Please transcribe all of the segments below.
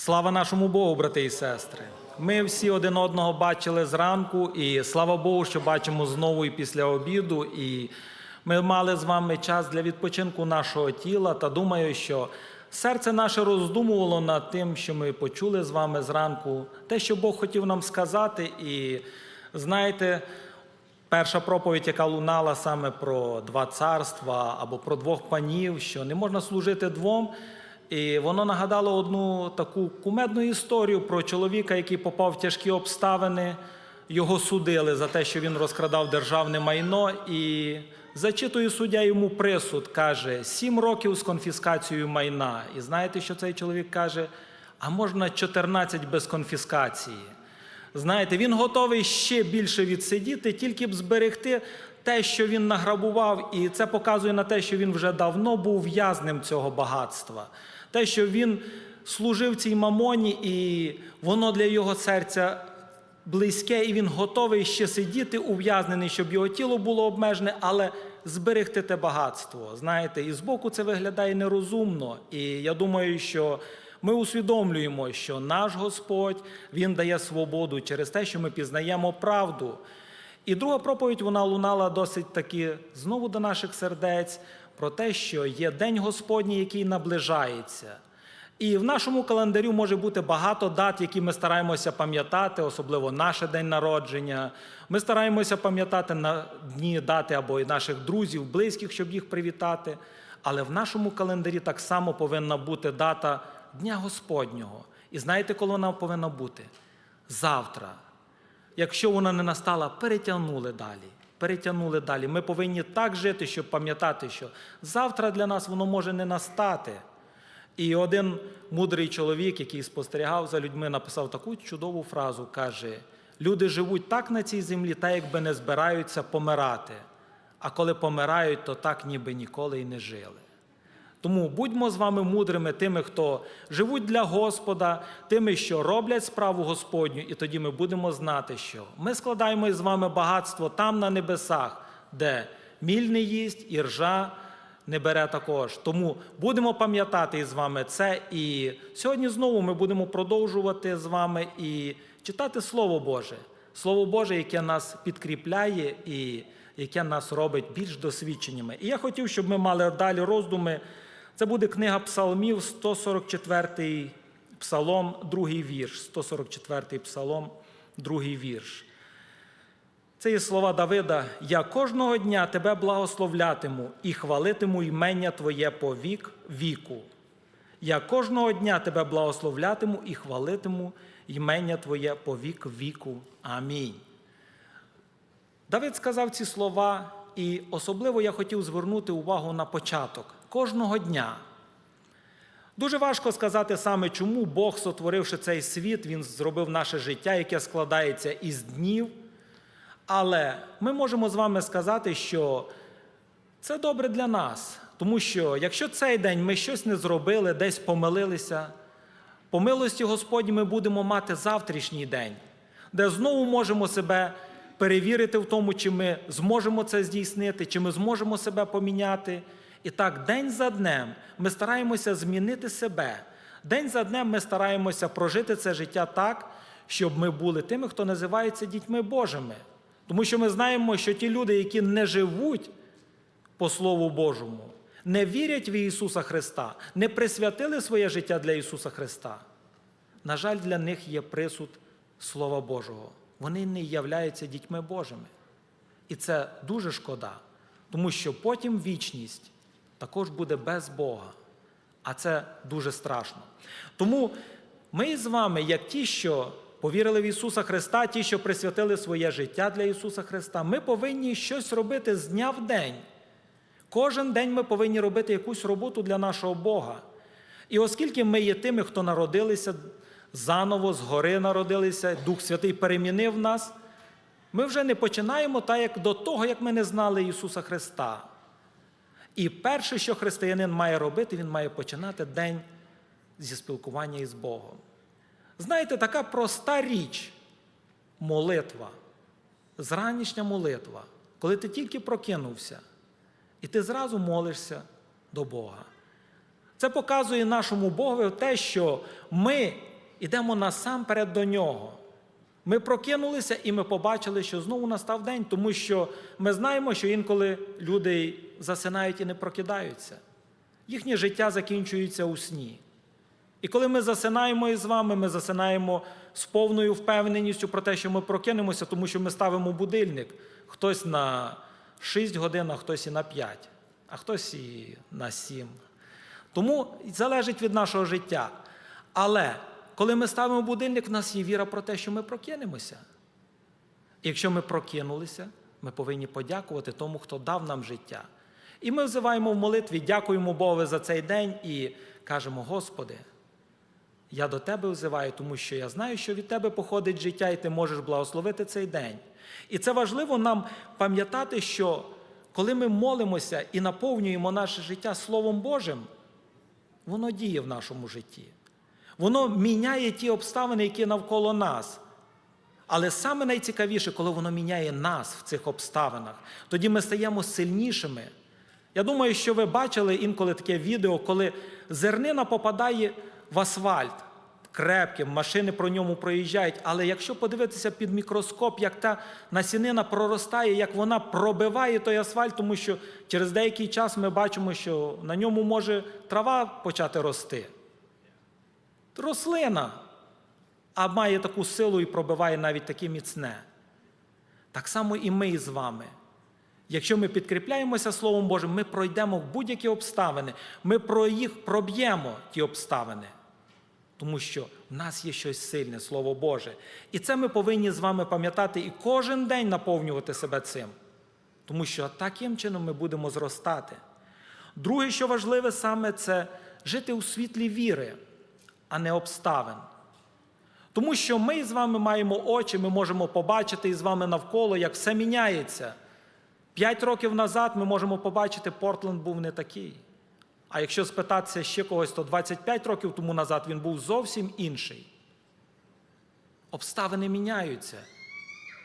Слава нашому Богу, брати і сестри. Ми всі один одного бачили зранку, і слава Богу, що бачимо знову і після обіду. І ми мали з вами час для відпочинку нашого тіла. Та думаю, що серце наше роздумувало над тим, що ми почули з вами зранку, те, що Бог хотів нам сказати. І знаєте, Перша проповідь, яка лунала саме про два царства або про двох панів, що не можна служити двом. І воно нагадало одну таку кумедну історію про чоловіка, який попав в тяжкі обставини. Його судили за те, що він розкрадав державне майно. І зачитує суддя йому присуд, каже: сім років з конфіскацією майна. І знаєте, що цей чоловік каже? А можна 14 без конфіскації. Знаєте, він готовий ще більше відсидіти, тільки б зберегти те, що він награбував, і це показує на те, що він вже давно був в'язнем цього багатства. Те, що він служив цій мамоні, і воно для його серця близьке, і він готовий ще сидіти ув'язнений, щоб його тіло було обмежене, але зберегти те багатство. Знаєте, і збоку це виглядає нерозумно. І я думаю, що ми усвідомлюємо, що наш Господь Він дає свободу через те, що ми пізнаємо правду. І друга проповідь вона лунала досить таки знову до наших сердець про те, що є День Господній, який наближається. І в нашому календарю може бути багато дат, які ми стараємося пам'ятати, особливо наше день народження. Ми стараємося пам'ятати на дні дати або і наших друзів, близьких, щоб їх привітати. Але в нашому календарі так само повинна бути дата Дня Господнього. І знаєте, коли вона повинна бути? Завтра. Якщо вона не настала, перетягнули далі. Перетягнули далі. Ми повинні так жити, щоб пам'ятати, що завтра для нас воно може не настати. І один мудрий чоловік, який спостерігав за людьми, написав таку чудову фразу: каже: люди живуть так на цій землі, так якби не збираються помирати. А коли помирають, то так ніби ніколи й не жили. Тому будьмо з вами мудрими, тими, хто живуть для Господа, тими, що роблять справу Господню, і тоді ми будемо знати, що ми складаємо з вами багатство там на небесах, де міль не їсть і ржа не бере також. Тому будемо пам'ятати із вами це. І сьогодні знову ми будемо продовжувати з вами і читати Слово Боже, Слово Боже, яке нас підкріпляє і яке нас робить більш досвідченими. І я хотів, щоб ми мали далі роздуми. Це буде книга Псалмів, 144 псалом, другий вірш, 144 псалом, другий вірш. Це є слова Давида: Я кожного дня тебе благословлятиму і хвалитиму ймення Твоє по вік віку. Я кожного дня тебе благословлятиму і хвалитиму ймення Твоє по вік віку. Амінь. Давид сказав ці слова, і особливо я хотів звернути увагу на початок кожного дня. Дуже важко сказати саме, чому Бог, сотворивши цей світ, Він зробив наше життя, яке складається із днів. Але ми можемо з вами сказати, що це добре для нас, тому що якщо цей день ми щось не зробили, десь помилилися, по милості Господні ми будемо мати завтрашній день, де знову можемо себе перевірити в тому, чи ми зможемо це здійснити, чи ми зможемо себе поміняти. І так, день за днем ми стараємося змінити себе. День за днем ми стараємося прожити це життя так, щоб ми були тими, хто називається дітьми Божими. Тому що ми знаємо, що ті люди, які не живуть по Слову Божому, не вірять в Ісуса Христа, не присвятили своє життя для Ісуса Христа. На жаль, для них є присуд Слова Божого. Вони не являються дітьми Божими. І це дуже шкода, тому що потім вічність також буде без Бога. А це дуже страшно. Тому ми з вами, як ті, що повірили в Ісуса Христа, ті, що присвятили своє життя для Ісуса Христа, ми повинні щось робити з дня в день. Кожен день ми повинні робити якусь роботу для нашого Бога. І оскільки ми є тими, хто народилися заново, згори народилися, Дух Святий перемінив нас, ми вже не починаємо так, як до того, як ми не знали Ісуса Христа. І перше, що християнин має робити, він має починати день зі спілкування із Богом. Знаєте, така проста річ молитва, зранішня молитва, коли ти тільки прокинувся, і ти зразу молишся до Бога. Це показує нашому Богові те, що ми ідемо насамперед до нього. Ми прокинулися і ми побачили, що знову настав день, тому що ми знаємо, що інколи люди засинають і не прокидаються. Їхнє життя закінчується у сні. І коли ми засинаємо із вами, ми засинаємо з повною впевненістю про те, що ми прокинемося, тому що ми ставимо будильник. Хтось на 6 годин, а хтось і на 5, а хтось і на 7. Тому залежить від нашого життя. Але коли ми ставимо будильник, в нас є віра про те, що ми прокинемося. І якщо ми прокинулися, ми повинні подякувати тому, хто дав нам життя. І ми взиваємо в молитві, дякуємо Богу за цей день і кажемо: Господи, я до Тебе взиваю, тому що я знаю, що від Тебе походить життя, і Ти можеш благословити цей день. І це важливо нам пам'ятати, що коли ми молимося і наповнюємо наше життя Словом Божим, воно діє в нашому житті. Воно міняє ті обставини, які навколо нас. Але саме найцікавіше, коли воно міняє нас в цих обставинах, тоді ми стаємо сильнішими. Я думаю, що ви бачили інколи таке відео, коли зернина попадає в асфальт крепким, машини про ньому проїжджають. Але якщо подивитися під мікроскоп, як та насінина проростає, як вона пробиває той асфальт, тому що через деякий час ми бачимо, що на ньому може трава почати рости. Рослина, а має таку силу і пробиває навіть таке міцне. Так само і ми з вами. Якщо ми підкріпляємося Словом Божим, ми пройдемо в будь-які обставини, ми про їх проб'ємо ті обставини. Тому що в нас є щось сильне, Слово Боже. І це ми повинні з вами пам'ятати і кожен день наповнювати себе цим. Тому що таким чином ми будемо зростати. Друге, що важливе саме, це жити у світлі віри, а не обставин. Тому що ми з вами маємо очі, ми можемо побачити із вами навколо, як все міняється. П'ять років назад ми можемо побачити, Портленд був не такий. А якщо спитатися ще когось, то 25 років тому назад він був зовсім інший. Обставини міняються.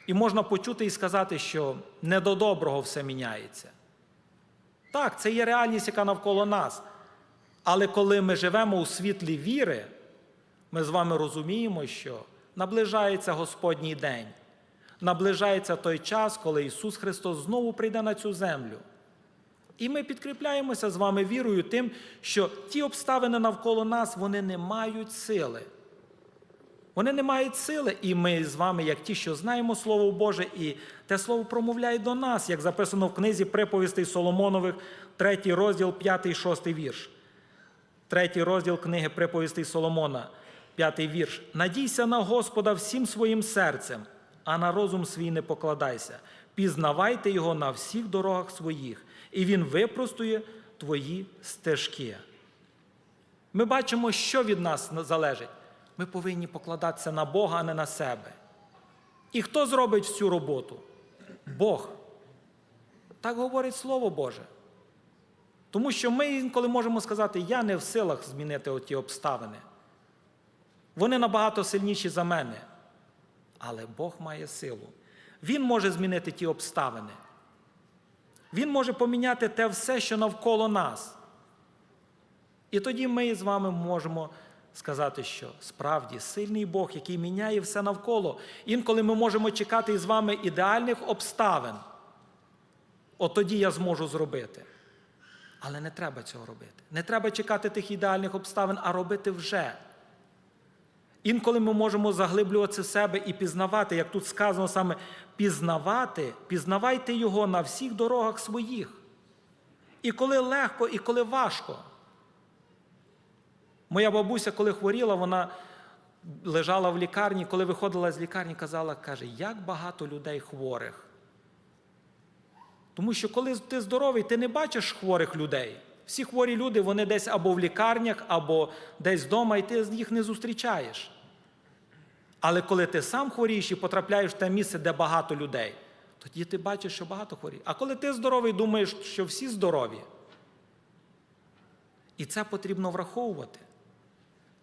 І можна почути і сказати, що не до доброго все міняється. Так, це є реальність, яка навколо нас. Але коли ми живемо у світлі віри, ми з вами розуміємо, що наближається Господній день, наближається той час, коли Ісус Христос знову прийде на цю землю. І ми підкріпляємося з вами вірою тим, що ті обставини навколо нас вони не мають сили. Вони не мають сили, і ми з вами, як ті, що знаємо Слово Боже, і те Слово промовляє до нас, як записано в книзі приповістей Соломонових, третій розділ, п'ятий, шостий вірш. Третій розділ книги приповістей Соломона, п'ятий вірш. Надійся на Господа всім своїм серцем, а на розум свій не покладайся. Пізнавайте його на всіх дорогах своїх, і він випростує твої стежки. Ми бачимо, що від нас залежить. Ми повинні покладатися на Бога, а не на себе. І хто зробить всю роботу? Бог. Так говорить Слово Боже. Тому що ми інколи можемо сказати, я не в силах змінити оті обставини. Вони набагато сильніші за мене. Але Бог має силу. Він може змінити ті обставини. Він може поміняти те все, що навколо нас. І тоді ми з вами можемо сказати, що справді сильний Бог, який міняє все навколо. Інколи ми можемо чекати із вами ідеальних обставин. От тоді я зможу зробити. Але не треба цього робити. Не треба чекати тих ідеальних обставин, а робити вже. Інколи ми можемо заглиблюватися в себе і пізнавати, як тут сказано саме пізнавати, пізнавайте його на всіх дорогах своїх. І коли легко, і коли важко. Моя бабуся, коли хворіла, вона лежала в лікарні, коли виходила з лікарні, казала, каже, як багато людей хворих. Тому що коли ти здоровий, ти не бачиш хворих людей. Всі хворі люди, вони десь або в лікарнях, або десь вдома, і ти їх не зустрічаєш. Але коли ти сам хворієш і потрапляєш в те місце, де багато людей, тоді ти бачиш, що багато хворі. А коли ти здоровий, думаєш, що всі здорові. І це потрібно враховувати.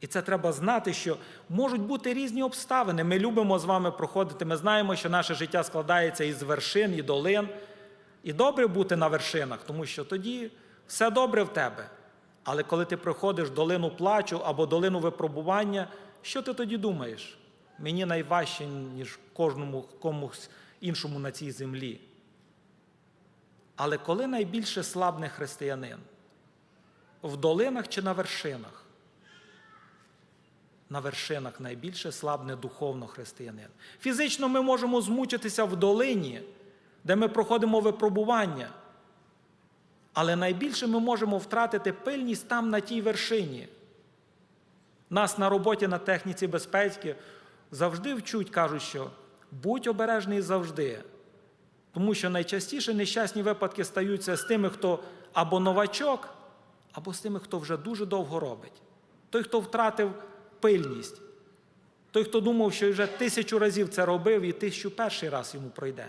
І це треба знати, що можуть бути різні обставини. Ми любимо з вами проходити. Ми знаємо, що наше життя складається із вершин і долин. І добре бути на вершинах, тому що тоді все добре в тебе. Але коли ти проходиш долину плачу або долину випробування, що ти тоді думаєш? Мені найважче, ніж кожному комусь іншому на цій землі. Але коли найбільше слабне християнин? В долинах чи на вершинах? На вершинах найбільше слабне духовно християнин. Фізично ми можемо змучитися в долині, де ми проходимо випробування. Але найбільше ми можемо втратити пильність там, на тій вершині. Нас на роботі на техніці безпеки завжди вчуть, кажуть, що будь обережний завжди. Тому що найчастіше нещасні випадки стаються з тими, хто або новачок, або з тими, хто вже дуже довго робить. Той, хто втратив пильність, той, хто думав, що вже тисячу разів це робив, і тисячу перший раз йому пройде.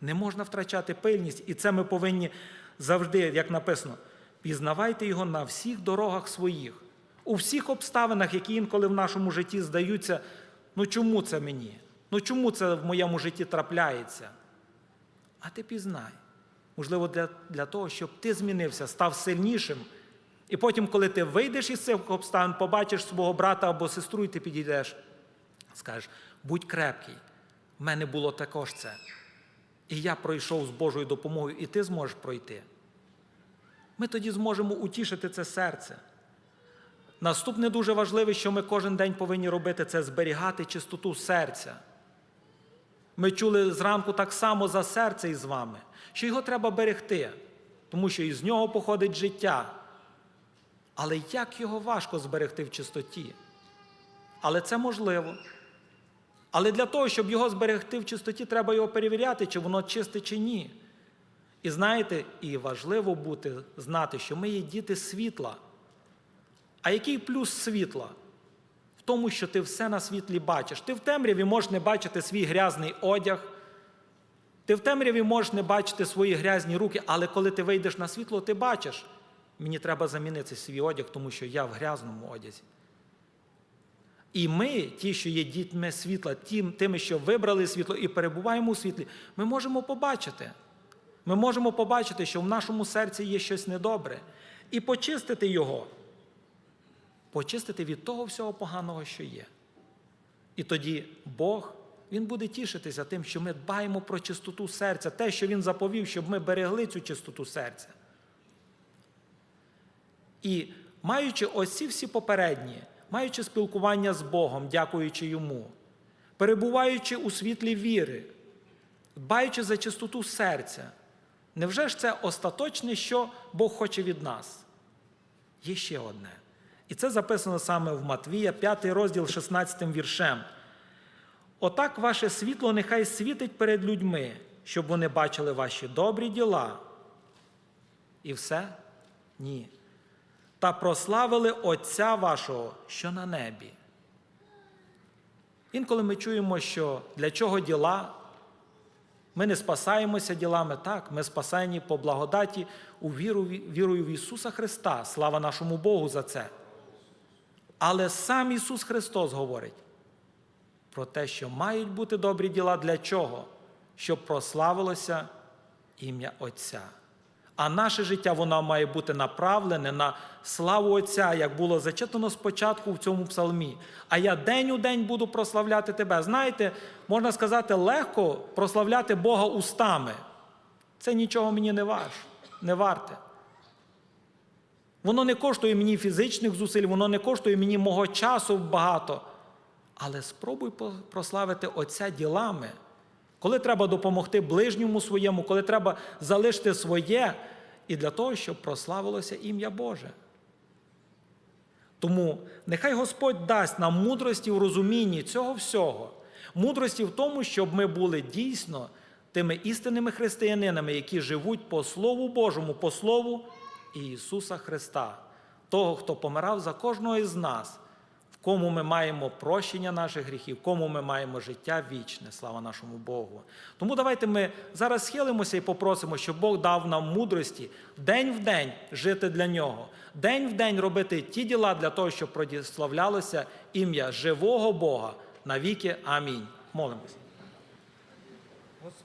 Не можна втрачати пильність, і це ми повинні завжди, як написано, пізнавайте його на всіх дорогах своїх, у всіх обставинах, які інколи в нашому житті здаються, ну чому це мені? Ну чому це в моєму житті трапляється? А ти пізнай. Можливо, для, для того, щоб ти змінився, став сильнішим. І потім, коли ти вийдеш із цих обставин, побачиш свого брата або сестру, і ти підійдеш, скажеш, будь крепкий, в мене було також це. І я пройшов з Божою допомогою, і ти зможеш пройти. Ми тоді зможемо утішити це серце. Наступне дуже важливе, що ми кожен день повинні робити, це зберігати чистоту серця. Ми чули зранку так само за серце із вами, що його треба берегти, тому що із нього походить життя. Але як його важко зберегти в чистоті? Але це можливо. Але для того, щоб його зберегти в чистоті, треба його перевіряти, чи воно чисте, чи ні. І знаєте, і важливо бути, знати, що ми є діти світла. А який плюс світла? В тому, що ти все на світлі бачиш. Ти в темряві можеш не бачити свій грязний одяг, ти в темряві можеш не бачити свої грязні руки, але коли ти вийдеш на світло, ти бачиш, мені треба замінити свій одяг, тому що я в грязному одязі. І ми, ті, що є дітьми світла, тим, тими, що вибрали світло і перебуваємо у світлі, ми можемо побачити. Ми можемо побачити, що в нашому серці є щось недобре, і почистити його, почистити від того всього поганого, що є. І тоді Бог, Він буде тішитися тим, що ми дбаємо про чистоту серця, те, що Він заповів, щоб ми берегли цю чистоту серця. І маючи ось ці всі попередні, маючи спілкування з Богом, дякуючи Йому, перебуваючи у світлі віри, дбаючи за чистоту серця, невже ж це остаточне, що Бог хоче від нас? Є ще одне. І це записано саме в Матвія, 5 розділ 16 віршем. Отак ваше світло нехай світить перед людьми, щоб вони бачили ваші добрі діла. І все? Ні. Та прославили Отця вашого, що на небі. Інколи ми чуємо, що для чого діла? Ми не спасаємося ділами так, ми спасані по благодаті у віру, вірою в Ісуса Христа. Слава нашому Богу за це. Але сам Ісус Христос говорить про те, що мають бути добрі діла для чого? Щоб прославилося ім'я Отця. А наше життя воно має бути направлене на славу Отця, як було зачитано спочатку в цьому псалмі. А я день у день буду прославляти тебе. Знаєте, можна сказати, легко прославляти Бога устами. Це нічого мені не важ, не варте. Воно не коштує мені фізичних зусиль, воно не коштує мені мого часу багато. Але спробуй прославити Отця ділами. Коли треба допомогти ближньому своєму, коли треба залишити своє, і для того, щоб прославилося ім'я Боже. Тому нехай Господь дасть нам мудрості в розумінні цього всього, мудрості в тому, щоб ми були дійсно тими істинними християнинами, які живуть по Слову Божому, по Слову Ісуса Христа, того, хто помирав за кожного із нас в кому ми маємо прощення наших гріхів, в кому ми маємо життя вічне, слава нашому Богу. Тому давайте ми зараз схилимося і попросимо, щоб Бог дав нам мудрості день в день жити для нього, день в день робити ті діла для того, щоб прославлялося ім'я живого Бога навіки. Амінь. Молимося.